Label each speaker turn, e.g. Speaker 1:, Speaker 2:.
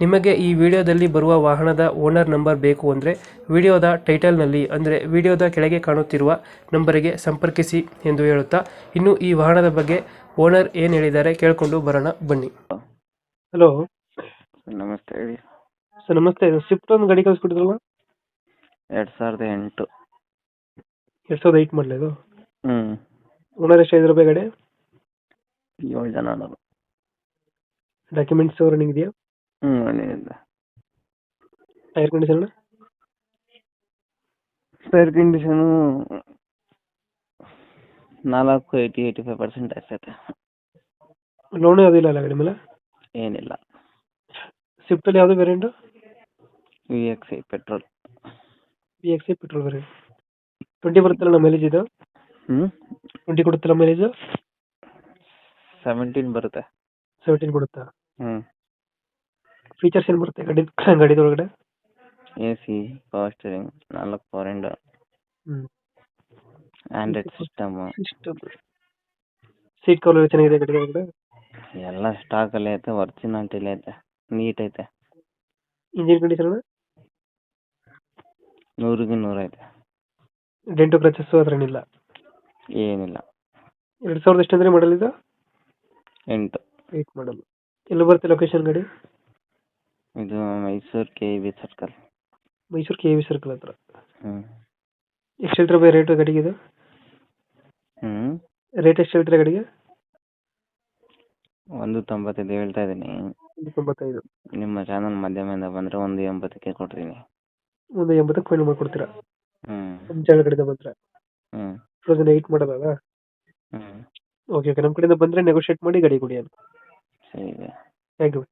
Speaker 1: ನಿಮಗೆ ಈ ವಿಡಿಯೋದಲ್ಲಿ ಬರುವ ವಾಹನದ ಓನರ್ ನಂಬರ್ ಬೇಕು ಅಂದರೆ ವಿಡಿಯೋದ ಟೈಟಲ್ನಲ್ಲಿ ಅಂದರೆ ವಿಡಿಯೋದ ಕೆಳಗೆ ಕಾಣುತ್ತಿರುವ ನಂಬರಿಗೆ ಸಂಪರ್ಕಿಸಿ ಎಂದು ಹೇಳುತ್ತಾ ಇನ್ನು ಈ ವಾಹನದ ಬಗ್ಗೆ ಓನರ್ ಏನು ಹೇಳಿದ್ದಾರೆ ಕೇಳಿಕೊಂಡು ಬರೋಣ ಬನ್ನಿ. ಹಲೋ.
Speaker 2: ನಮಸ್ತೆ ಹೇಳಿ.
Speaker 1: ಸರ್ ನಮಸ್ತೆ. ಸ್ವಿಫ್ಟ್ ಒಂದು ಗಾಡಿ ಕಳಿಸ್ಕೊಟ್ಟಿದ್ರಲ್ಲ?
Speaker 2: ಎರಡು ಸಾವಿರದ ಎಂಟು.
Speaker 1: ಎರಡು ಸಾವಿರದ ಏಟ್ ಮಾಡಲ ಇದು?
Speaker 2: ಹ್ಞೂ
Speaker 1: ಓನರ್ ಎಷ್ಟು ಐದು ರೂಪಾಯಿ ಗಾಡಿ?
Speaker 2: ಏಳು ಜನ ಅನ್ನೋದು
Speaker 1: ಡಾಕ್ಯುಮೆಂಟ್ಸ್ ರನ್ನಿಂಗ್ ಇದೆಯಾ?
Speaker 2: ಹ್ಞೂ ಮನೆಯಿಂದ
Speaker 1: ಟೈರ್ ಕಂಡೀಷನ್
Speaker 2: ಟೈರ್ ಕಂಡೀಷನು ನಾಲ್ಕು ಏಯ್ಟಿ ಏಯ್ಟಿ ಫೈವ್ ಪರ್ಸೆಂಟ್ ಆಗ್ತೈತೆ
Speaker 1: ಲೋನ್ ಯಾವುದಿಲ್ಲ ಅಲ್ಲ ಗಾಡಿ ಮೇಲೆ?
Speaker 2: ಏನಿಲ್ಲ.
Speaker 1: ಸ್ವಿಫ್ಟಲ್ಲಿ ಯಾವುದು variant
Speaker 2: V X I petrol
Speaker 1: B X C petrol variant twenty ಬರುತ್ತಲ್ಲ ನಮ್ಮ ಮೈಲೇಜ್ ಇದು?
Speaker 2: ಹ್ಞೂ
Speaker 1: ಟ್ವೆಂಟಿ ಕೊಡುತ್ತಲ್ಲ ಮೈಲೇಜ್
Speaker 2: ಸೆವೆಂಟೀನ್ ಬರುತ್ತೆ.
Speaker 1: ಸೆವೆಂಟೀನ್ ಕೊಡುತ್ತಾ?
Speaker 2: ಹ್ಞೂ
Speaker 1: ಫೀಚರ್ಸ್ ಏನು ಬರುತ್ತೆ? ಗಾಡಿ ಗಾಡಿದೊಳಗಡೆ?
Speaker 2: ಎ ಸಿ ಪವರ್ ಸ್ಟೀರಿಂಗ್ ನಾಲ್ಕು ಪವರ್ ಇಂಡ
Speaker 1: ಹ್ಞೂ
Speaker 2: Android system
Speaker 1: system seat cover ಚೆನ್ನಾಗಿದೆ ಗಾಡಿ ಒಳಗಡೆ
Speaker 2: ಎಲ್ಲ ಸ್ಟಾಕ್ ಅಲ್ಲಿ ಐತೆ ಒರಿಜಿನಾಲ್ಟಿಲಿ ಐತೆ ನೀಟ್ ಐತೆ.
Speaker 1: ಇಂಜಿನ್ ಕಂಡೀಷನ್
Speaker 2: ನೂರಿಗೆ ನೂರು ಐತೆ.
Speaker 1: ಡೆಂಟು ಕ್ರಚಸ್ಸು ಹತ್ರ ಏನಿಲ್ಲ?
Speaker 2: ಏನಿಲ್ಲ.
Speaker 1: ಎರಡು ಸಾವಿರದ ಎಷ್ಟು ಅಂದರೆ ಮಾಡಲ್ ಇದು?
Speaker 2: ಎಂಟು.
Speaker 1: ಏಟ್ ಮಾಡಲ್ ಎಲ್ಲಿ ಬರುತ್ತೆ ಲೊಕೇಶನ್ ಗಾಡಿ?
Speaker 2: ಇದು Mysore K B circle.
Speaker 1: Mysore K V circle ಹತ್ರ?
Speaker 2: ಹ್ಮ್.
Speaker 1: ಎಷ್ಟು ಹೇಳ್ತೀರಾ ಬೈ ರೇಟು ಗಾಡಿಗೆ ಇದು?
Speaker 2: ಹ್ಞೂ
Speaker 1: ರೇಟ್ ಎಷ್ಟು ಹೇಳ್ತೀರಾ ಗಾಡಿಗೆ?
Speaker 2: ಒಂದು ತೊಂಬತ್ತೈದು ಹೇಳ್ತಾ ಇದ್ದೀನಿ.
Speaker 1: ಒಂದು ತೊಂಬತ್ತೈದು.
Speaker 2: ನಿಮ್ಮ ಚಾನಲ್ ಮಾಧ್ಯಮದಿಂದ ಬಂದ್ರೆ ಒಂದು ಎಂಬತ್ತಕ್ಕೆ ಕೊಡ್ತೀನಿ.
Speaker 1: ಒಂದು ಎಂಬತ್ತಕ್ಕೆ ಫೈನಲ್ ಮಾಡ್ಕೊಡ್ತೀರಾ?
Speaker 2: ಹ್ಞೂ
Speaker 1: ನಮ್ಮ ಚಾನಲ್ ಕಡೆಯಿಂದ ಬಂದ್ರೆ?
Speaker 2: ಹ್ಞೂ
Speaker 1: ಟೂ ತೌಸಂಡ್ ಏಯ್ಟ್ ಮಾಡಲ್ಲ
Speaker 2: ಹ್ಞೂ
Speaker 1: ಓಕೆ ಓಕೆ ನಮ್ಮ ಕಡೆಯಿಂದ ಬಂದರೆ ನೆಗೋಷಿಯೇಟ್ ಮಾಡಿ ಗಾಡಿ ಕೊಡಿ ಅಂತ.
Speaker 2: ಸರಿ. ಇದೆ
Speaker 1: ಥ್ಯಾಂಕ್ ಯು